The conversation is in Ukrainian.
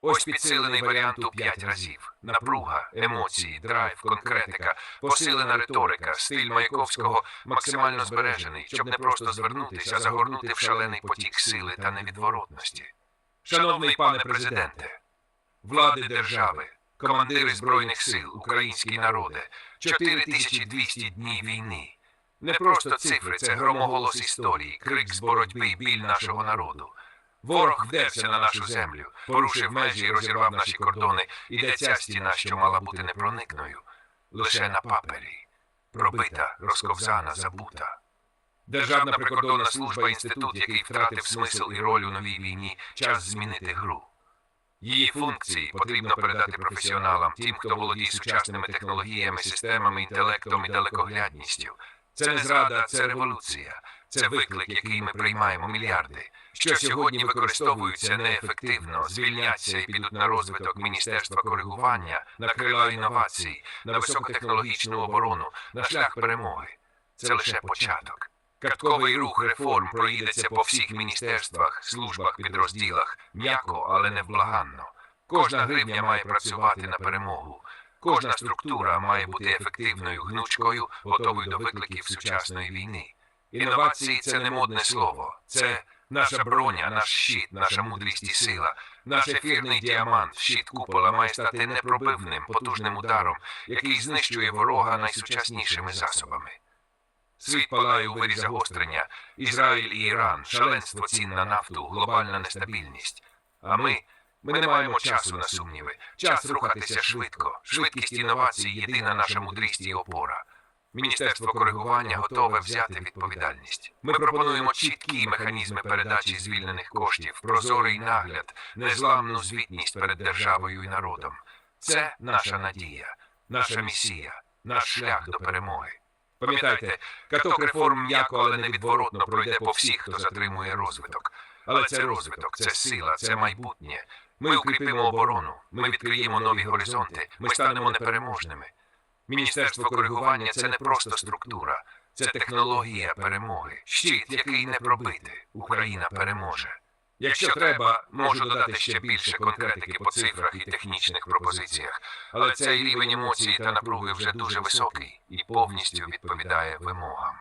Ось підсилений варіант у п'ять разів. Напруга, емоції, драйв, конкретика, посилена риторика, стиль Маяковського максимально збережений, щоб не просто звернутися, а загорнути в шалений потік сили та невідворотності. Шановний пане президенте, влади держави, командири Збройних сил, українські народи, 4200 днів війни. Не просто цифри, це громоголос історії, крик з боротьби, біль нашого народу. Ворог вдерся на нашу землю, порушив межі і розірвав наші кордони, і де ця стіна, що мала бути непроникною, лише на папері, пробита, розковзана, забута. Державна прикордонна служба інститут, який втратив смисл і роль у новій війні, час змінити гру. Її функції потрібно передати професіоналам, тим, хто володіє сучасними технологіями, системами, інтелектом і далекоглядністю. Це не зрада, це революція. Це виклик, який ми приймаємо мільярди, що сьогодні використовуються неефективно, звільняться і підуть на розвиток Міністерства коригування, на крила інновацій, на високотехнологічну оборону, на шлях перемоги. Це лише початок. Картковий рух реформ проїдеться по всіх міністерствах, службах, підрозділах, м'яко, але невблаганно. Кожна гривня має працювати на перемогу. Кожна структура має бути ефективною, гнучкою, готовою до викликів сучасної війни. Інновації це не модне слово, це наша броня, наш щит, наша мудрість і сила, наш ефірний діамант, щит купола має стати непробивним, потужним ударом, який знищує ворога найсучаснішими засобами. Світ палає у вирі загострення, Ізраїль і Іран, шаленство цін на нафту, глобальна нестабільність. А ми, ми не маємо часу на сумніви. Час рухатися швидко. Швидкість інновацій єдина наша мудрість і опора. Міністерство коригування готове взяти відповідальність. Ми пропонуємо чіткі механізми передачі звільнених коштів, прозорий нагляд, незламну звітність перед державою і народом. Це наша надія, наша місія, наш шлях до перемоги. Пам'ятайте, каток реформ м'яко, але невідворотно пройде по всіх, хто затримує розвиток. Але це розвиток, це сила, це майбутнє. Ми укріпимо оборону, ми відкриємо нові горизонти, ми станемо непереможними. Міністерство коригування це не просто структура, це технологія перемоги. Щит, який не пробити. Україна переможе. Якщо треба, можу додати ще більше конкретики по цифрах і технічних пропозиціях, але цей рівень емоцій та напруги вже дуже високий і повністю відповідає вимогам.